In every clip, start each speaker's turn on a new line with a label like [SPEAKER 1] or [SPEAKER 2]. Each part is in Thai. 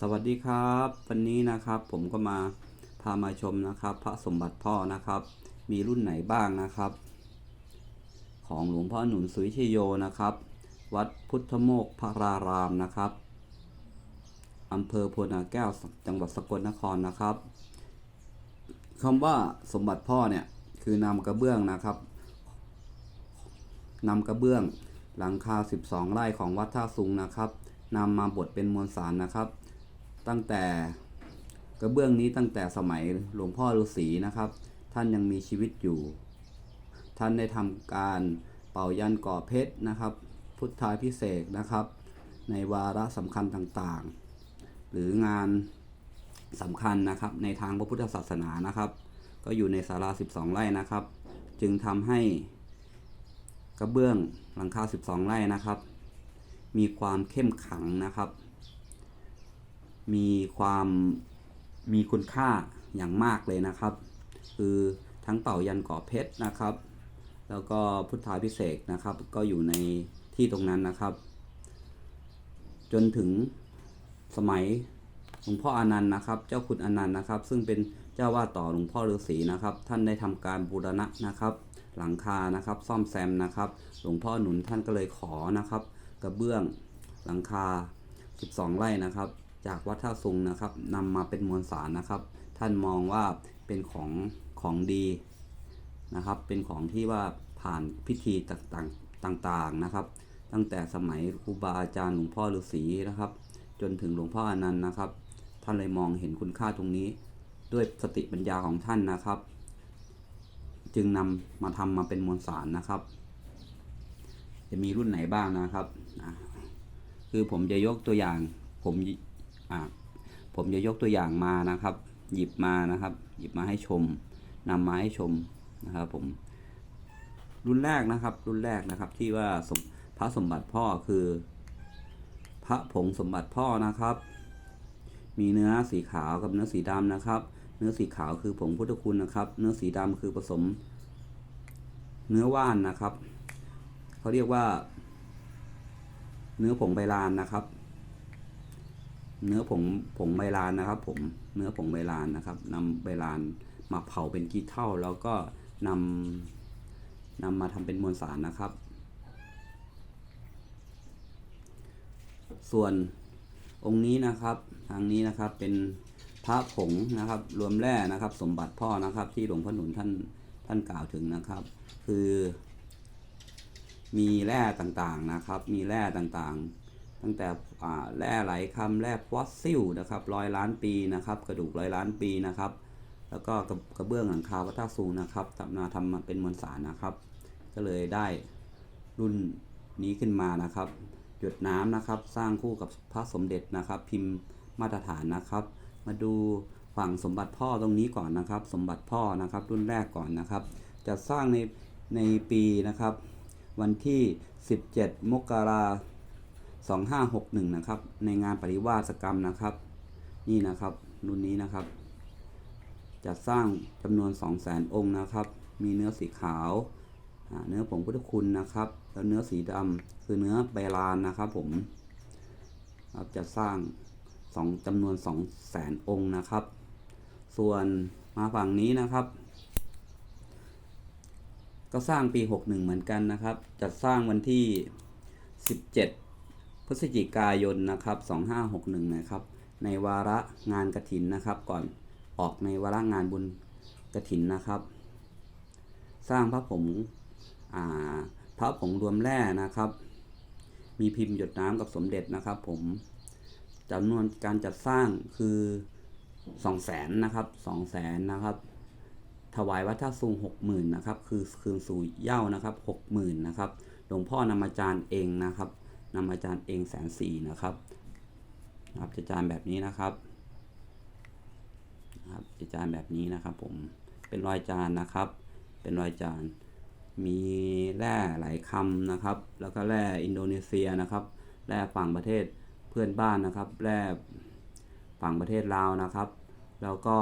[SPEAKER 1] สวัสดีครับ วันนี้นะครับผมก็มาพามาชมนะครับ พระสมบัติพ่อนะครับ มีรุ่นไหนบ้างนะครับ ของหลวงพ่อหนุนสุวิชโยนะครับ วัดพุทธโมกพรารามนะครับอำเภอโพนาแก้วจังหวัดสกลนครนะครับคำว่าสมบัติพ่อเนี่ยคือนำกระเบื้องนะครับนำกระเบื้องหลังคา 12 ไร่ของวัดท่าสุงนะครับนำมาบดเป็นมวลสารนะครับ ตั้งแต่กระเบื้องนี้ตั้งแต่สมัยหลวงพ่อฤาษีนะครับ ท่านยังมีชีวิตอยู่ ท่านได้ทำการเป่ายันก่อเพชรนะครับ พุทธาพิเศษนะครับ ในวาระสำคัญต่างๆ หรืองานสำคัญนะครับ ในทางพระพุทธศาสนานะครับ ก็อยู่ในศาลา 12 ไร่นะครับ จึงทำให้กระเบื้องหลังคา 12 ไร่นะครับ มีความเข้มขังนะครับ มีความมีคุณค่าอย่างมากเลยนะครับ คือทั้งเป่ายันก่อเพชรนะครับ แล้วก็พุทธาพิเศษนะครับ ก็อยู่ในที่ตรงนั้นนะครับ จนถึงสมัยหลวงพ่ออนันต์นะครับ เจ้าคุณอนันต์นะครับ ซึ่งเป็นเจ้าวาดต่อหลวงพ่อฤาษีนะครับ ท่านได้ทำการบูรณะนะครับ หลังคานะครับ ซ่อมแซมนะครับ หลวงพ่อหนุนท่านก็เลยขอนะครับ กระเบื้องหลังคา 12 ไร่นะครับ จากวัดท่าซุงนะครับนำมาเป็นมวลสารนะครับ ท่านมองว่าเป็นของของดีนะครับ เป็นของที่ว่าผ่านพิธีต่างๆต่างๆนะครับ ตั้งแต่สมัยครูบาอาจารย์หลวงพ่อฤาษีนะครับ จนถึงหลวงพ่ออนันต์นะครับ ท่านเลยมองเห็นคุณค่าตรงนี้ ด้วยสติปัญญาของท่านนะครับ จึงนำมาทำมาเป็นมวลสารนะครับ จะมีรุ่นไหนบ้างนะครับ คือผมจะยกตัวอย่างผม ผมจะยกตัวอย่างมานะครับ หยิบมานะครับ หยิบมาให้ชมนำมาให้ชมนะครับผม รุ่นแรกนะครับ รุ่นแรกนะครับที่ว่าสมพระสมบัติพ่อคือ พระผงสมบัติพ่อนะครับ มีเนื้อสีขาวกับเนื้อสีดำนะครับ เนื้อสีขาวคือผงพุทธคุณนะครับ เนื้อสีดำคือผสม เนื้อว่านนะครับเขาเรียกว่า เนื้อผงใบลานนะครับ เนื้อผงผงใบลานนะครับ ผมเนื้อผงใบลานนะครับนำใบลานมาเผาเป็นขี้เถ้าแล้วก็นำนำมาทำเป็นมวลสารนะครับ ส่วนองค์นี้นะครับทางนี้นะครับเป็นพระผงนะครับ รวมแร่นะครับ สมบัติพ่อนะครับ ที่หลวงพ่อหนุนท่านท่านกล่าวถึงนะครับ คือ มีแร่ต่างๆนะครับ มีแร่ต่างๆ ตั้งแต่แร่ไหลคำแร่ฟอสซิลนะครับร้อยล้านปีนะครับกระดูกร้อยล้านปีนะครับ แล้วก็กระกระเบื้องหลังคาวัฒสูงนะครับทำมาทำมาเป็นมวลสารนะครับ ก็เลยได้รุ่นนี้ขึ้นมานะครับหยดน้ำนะครับ สร้างคู่กับพระสมเด็จนะครับ พิมพ์มาตรฐานนะครับ มาดูฝั่งสมบัติพ่อตรงนี้ก่อนนะครับ สมบัติพ่อนะครับ รุ่นแรกก่อนนะครับ จะสร้างในในปีนะครับ วันที่ 17 มกราคม 2561 นะครับ ในงานปริวาสกรรมนะครับ นี่นะครับรุ่นนี้นะครับจะสร้างจำนวน 200,000 องค์นะครับ มีเนื้อสีขาว เนื้อผงพุทธคุณนะครับ แล้วเนื้อสีดำคือเนื้อใบลานนะครับผมครับจะสร้างสองจำนวน 200,000 องค์นะครับ ส่วนมาฝั่งนี้นะครับ ก็สร้างปี 61 เหมือนกันนะครับ จัดสร้างวันที่ 17 พฤศจิกายนนะครับ2561นะครับ ในวาระงานกระถินนะครับ ก่อนออกในวาระงานบุญกระถินนะครับ สร้างพระผงพระผงรวมแร่นะครับ มีพิมพ์หยดน้ำกับสมเด็จนะครับผมจำนวนการจัดสร้างคือ2 0 0แสนนะครับ2 0 0แสนนะครับ ถวายวัดท่าซุงหกหมื่นนะครับ คือคืนสู่เย้านะครับหกหมื่นนะครับ หลวงพ่อนำอาจารย์เองนะครับ นำอาจารย์เองแสนสี่นะครับนะครับจะจานแบบนี้นะครับนะครับจะจานแบบนี้นะครับ ผมเป็นรอยจานนะครับ เป็นรอยจานมีแร่หลายคำนะครับ แล้วก็แร่อินโดนีเซียนะครับแร่ฝั่งประเทศเพื่อนบ้านนะครับแร่ฝั่งประเทศลาวนะครับ แล้วก็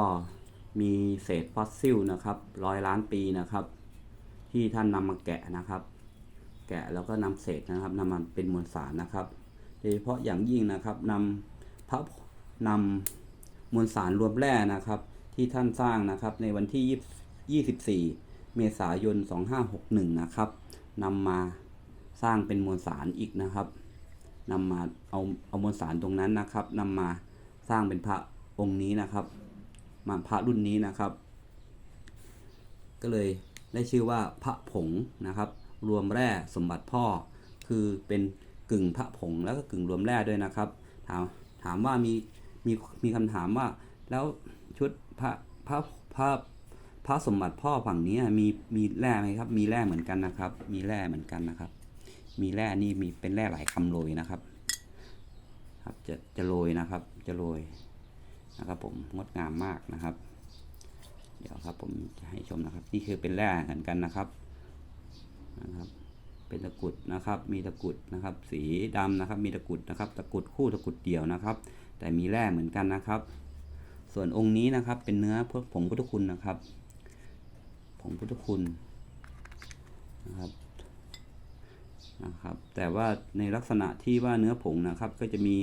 [SPEAKER 1] มีเศษฟอสซิลนะครับร้อยล้านปีนะครับ ที่ท่านนำมาแกะนะครับ แกะแล้วก็นำเศษนะครับนำมาเป็นมวลสารนะครับโดยเฉพาะอย่างยิ่งนะครับนำพระนำมวลสารรวมแร่นะครับ ที่ท่านสร้างนะครับในวันที่ 24 เมษายน 2561 นะครับนำมาสร้างเป็นมวลสารอีกนะครับนำมาเอาเอามวลสารตรงนั้นนะครับนำมาสร้างเป็นพระองค์นี้นะครับ มาพระรุ่นนี้นะครับ ก็เลยได้ชื่อว่าพระผงนะครับ รวมแร่สมบัติพ่อ คือเป็นกึ่งพระผงแล้วก็กึ่งรวมแร่ด้วยนะครับ ถามถามว่ามีมีมีคำถามว่า แล้วชุดพระพระพระพระสมบัติพ่อฝั่งนี้มีมีแร่ไหมครับ มีแร่เหมือนกันนะครับ มีแร่เหมือนกันนะครับ มีแร่นี่มีเป็นแร่หลายคำโรยนะครับ ครับจะจะโรยนะครับ จะโรยนะครับผมงดงามมากนะครับ เดี๋ยวครับผมจะให้ชมนะครับ นี่คือเป็นแร่เหมือนกันนะครับ นะครับ เป็นตะกุดนะครับ มีตะกุดนะครับ สีดำนะครับ มีตะกุดนะครับ ตะกุดคู่ตะกุดเดี่ยวนะครับ แต่มีแร่เหมือนกันนะครับ ส่วนองค์นี้นะครับ เป็นเนื้อพวกผงพุทธคุณนะครับ ผงพุทธคุณนะครับนะครับ แต่ว่าในลักษณะที่ว่าเนื้อผงนะครับ ก็จะมี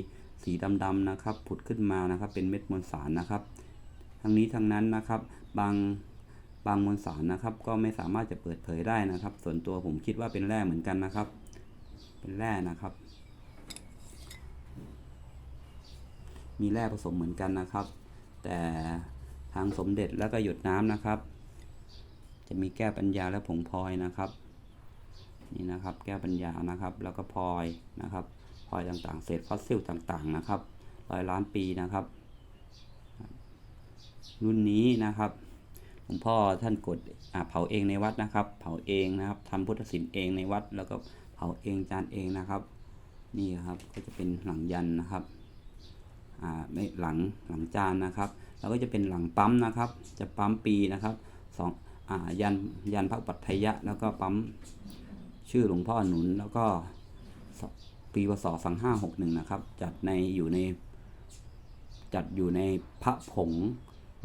[SPEAKER 1] สีดำๆนะครับ ผุดขึ้นมานะครับ เป็นเม็ดมวลสารนะครับ ทั้งนี้ทั้งนั้นนะครับ บาง บางมวลสารนะครับ ก็ไม่สามารถจะเปิดเผยได้นะครับ ส่วนตัวผมคิดว่าเป็นแร่เหมือนกันนะครับ เป็นแร่นะครับ มีแร่ผสมเหมือนกันนะครับ แต่ทางสมเด็จแล้วก็หยดน้ำนะครับ จะมีแก้วปัญญาและผงพลอยนะครับ นี่นะครับ แก้วปัญญานะครับ แล้วก็พลอยนะครับพลอยต่างๆ เศษฟอสซิลต่างๆนะครับร้อยล้านปีนะครับ รุ่นนี้นะครับ งพ่อท่านกดเผาเองในวัดนะครับ เผาเองนะครับทำพุทธศิลป์เองในวัด แล้วก็เผาเองจานเองนะครับ นี่ครับก็จะเป็นหลังยันนะครับอ่าไม่หลังหลังจานนะครับ แล้วก็จะเป็นหลังปั๊มนะครับ จะปั๊มปีนะครับสองอ่ายันยันพระปัตยะ แล้วก็ปั๊มชื่อหลวงพ่อหนุนแล้วก็ปีวศ2561 นะครับ จัดในอยู่ใน จัดอยู่ในพระผง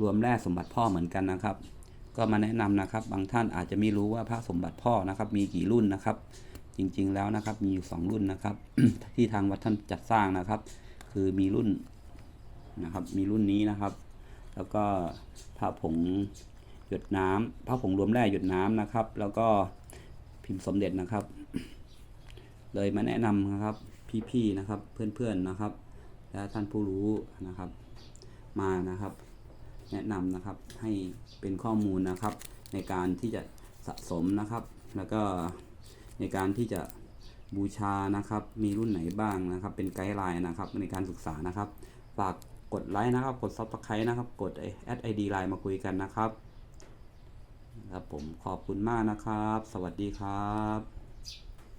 [SPEAKER 1] รวมแร่สมบัติพ่อเหมือนกันนะครับ ก็มาแนะนำนะครับ บางท่านอาจจะไม่รู้ว่าพระสมบัติพ่อนะครับ มีกี่รุ่นนะครับ จริงๆแล้วนะครับ มีอยู่สองรุ่นนะครับ ที่ทางวัดท่านจัดสร้างนะครับ คือมีรุ่นนะครับ มีรุ่นนี้นะครับ แล้วก็พระผงหยดน้ำพระผงรวมแร่หยดน้ำนะครับ แล้วก็พิมพ์สมเด็จนะครับ เลยมาแนะนำนะครับพี่ๆนะครับเพื่อนๆนะครับ และท่านผู้รู้นะครับ มานะครับ แนะนำนะครับให้เป็นข้อมูลนะครับ ในการที่จะสะสมนะครับ แล้วก็ในการที่จะบูชานะครับ มีรุ่นไหนบ้างนะครับ เป็นไกด์ไลน์นะครับ ในการศึกษานะครับฝากกดไลค์นะครับ กดซับสไครต์นะครับ กดแอดไอดีไลน์มาคุยกันนะครับครับผมขอบคุณมากนะครับ สวัสดีครับ